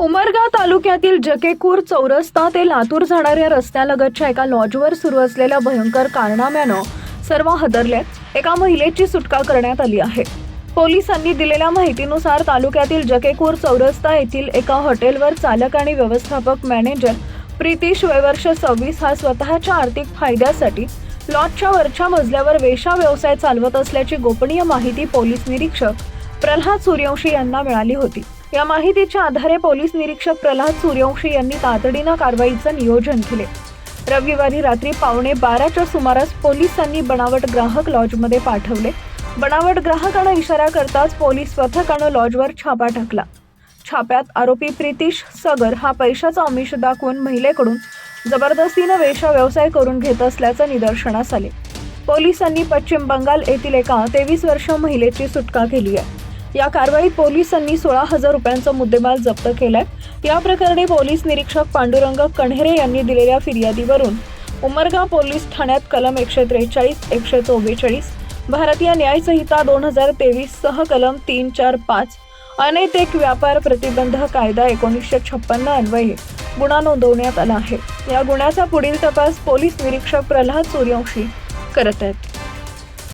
उमरगा तालुक्यातील जकेकूर चौरस्ता ते लातूर जाणाऱ्या रस्त्यालगतच्या एका लॉजवर सुरू असलेल्या भयंकर कारनाम्यानं सर्व हदरले. एका महिलेची सुटका करण्यात आली आहे. पोलिसांनी दिलेल्या माहितीनुसार तालुक्यातील जकेकूर चौरस्ता येथील एका हॉटेलवर चालक आणि व्यवस्थापक मॅनेजर प्रितीश वयवर्ष सव्वीस हा स्वतःच्या आर्थिक फायद्यासाठी लॉजच्या वरच्या मजल्यावर वेशा व्यवसाय चालवत असल्याची गोपनीय माहिती पोलीस निरीक्षक प्रल्हाद सूर्यवंशी यांना मिळाली होती. या माहितीच्या आधारे पोलीस निरीक्षक प्रल्हाद सूर्यवंशी यांनी तातडीनं कारवाईचं नियोजन केले. रविवारी रात्री पावणे बाराच्या सुमारास पोलिसांनी बनावट ग्राहक लॉजमध्ये पाठवले. बनावट ग्राहकानं इशारा करताच पोलीस पथकानं लॉजवर छापा टाकला. छाप्यात आरोपी प्रितीश सगर हा पैशाचा अमिष दाखवून महिलेकडून जबरदस्तीनं वेशा व्यवसाय करून घेत असल्याचं निदर्शनास आले. पोलिसांनी पश्चिम बंगाल येथील एका तेवीस वर्ष महिलेची सुटका केली आहे. या कारवाईत पोलिसांनी सोळा हजार रुपयांचा मुद्देमाल जप्त केलाय. या प्रकरणी पोलीस निरीक्षक पांडुरंग कण्हेरे यांनी दिलेल्या फिर्यादीवरून उमरगा पोलीस ठाण्यात कलम एकशे त्रेचाळीस एकशे चव्वेचाळीस भारतीय न्याय संहिता दोन हजार तेवीस सह कलम तीन चार पाच अनैतिक व्यापार प्रतिबंध कायदा एकोणीसशे छप्पन्न अन्वये गुन्हा नोंदवण्यात आला आहे. या गुन्ह्याचा पुढील तपास पोलीस निरीक्षक प्रल्हाद सूर्यवंशी करत आहेत.